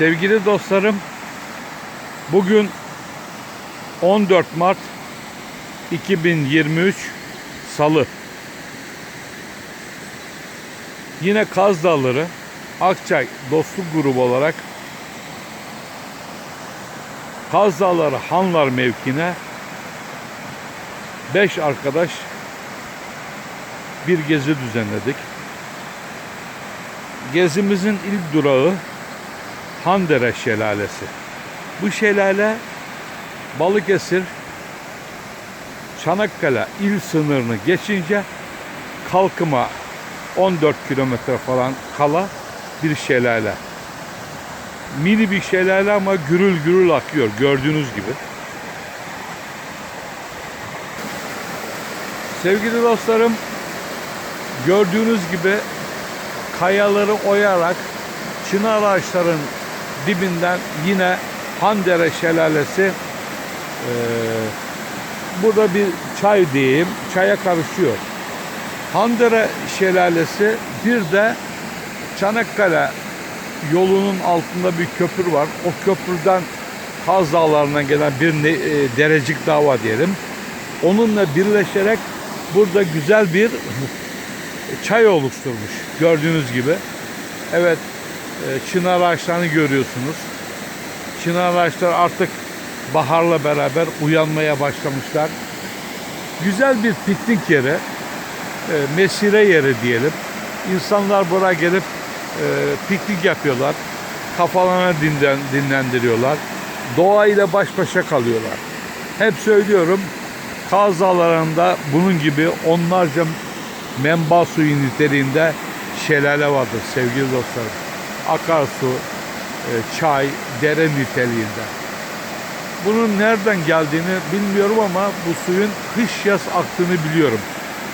Sevgili dostlarım, bugün 14 Mart 2023 Salı. Yine Kaz Dağları Akçay Dostluk Grubu olarak Kaz Dağları Hanlar mevkine 5 arkadaş bir gezi düzenledik. Gezimizin ilk durağı Handere Şelalesi. Bu şelale Balıkesir Çanakkale il sınırını geçince kalkıma 14 kilometre falan kala bir şelale. Mini bir şelale ama gürül gürül akıyor gördüğünüz gibi. Sevgili dostlarım gördüğünüz gibi kayaları oyarak çınar ağaçların dibinden yine Handere Şelalesi eee, burada bir çay diyeyim çaya karışıyor. Handere Şelalesi bir de Çanakkale yolunun altında bir köprü var. O köprüden Kaz Dağları'na gelen bir e, derecik dağ var diyelim. Onunla birleşerek burada güzel bir çay oluşturmuş. Gördüğünüz gibi. Evet, e, çınar ağaçlarını görüyorsunuz. Çınar ağaçlar artık baharla beraber uyanmaya başlamışlar. Güzel bir piknik yeri, e, mesire yeri diyelim. İnsanlar buraya gelip e, piknik yapıyorlar. Kafalarını dinlen, dinlendiriyorlar. Doğayla baş başa kalıyorlar. Hep söylüyorum, Kaz Dağları'nda bunun gibi onlarca menba suyu niteliğinde şelale vardır sevgili dostlarım. Akarsu, e, çay, dere niteliğinde. Bunun nereden geldiğini bilmiyorum ama bu suyun kış yaz aktığını biliyorum.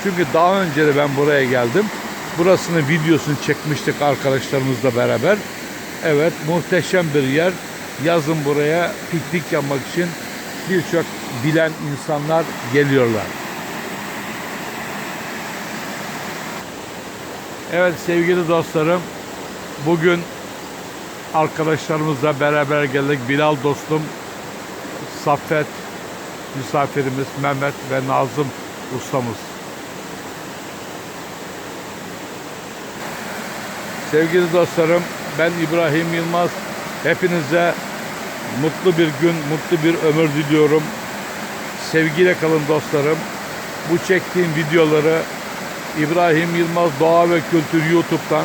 Çünkü daha önce de ben buraya geldim. Burasının videosunu çekmiştik arkadaşlarımızla beraber. Evet muhteşem bir yer. Yazın buraya piknik yapmak için birçok bilen insanlar geliyorlar. Evet sevgili dostlarım, bugün arkadaşlarımızla beraber geldik. Bilal dostum, Saffet misafirimiz, Mehmet ve Nazım ustamız. Sevgili dostlarım, ben İbrahim Yılmaz. Hepinize mutlu bir gün, mutlu bir ömür diliyorum. Sevgiyle kalın dostlarım. Bu çektiğim videoları İbrahim Yılmaz Doğa ve Kültür YouTube'dan,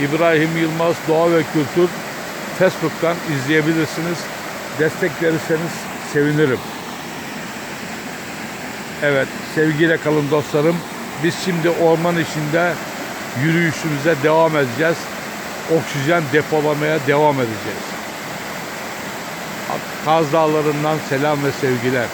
İbrahim Yılmaz Doğa ve Kültür Facebook'tan izleyebilirsiniz. Destek verirseniz sevinirim. Evet, sevgiyle kalın dostlarım. Biz şimdi orman içinde yürüyüşümüze devam edeceğiz. Oksijen depolamaya devam edeceğiz. Kaz Dağları'ndan selam ve sevgiler.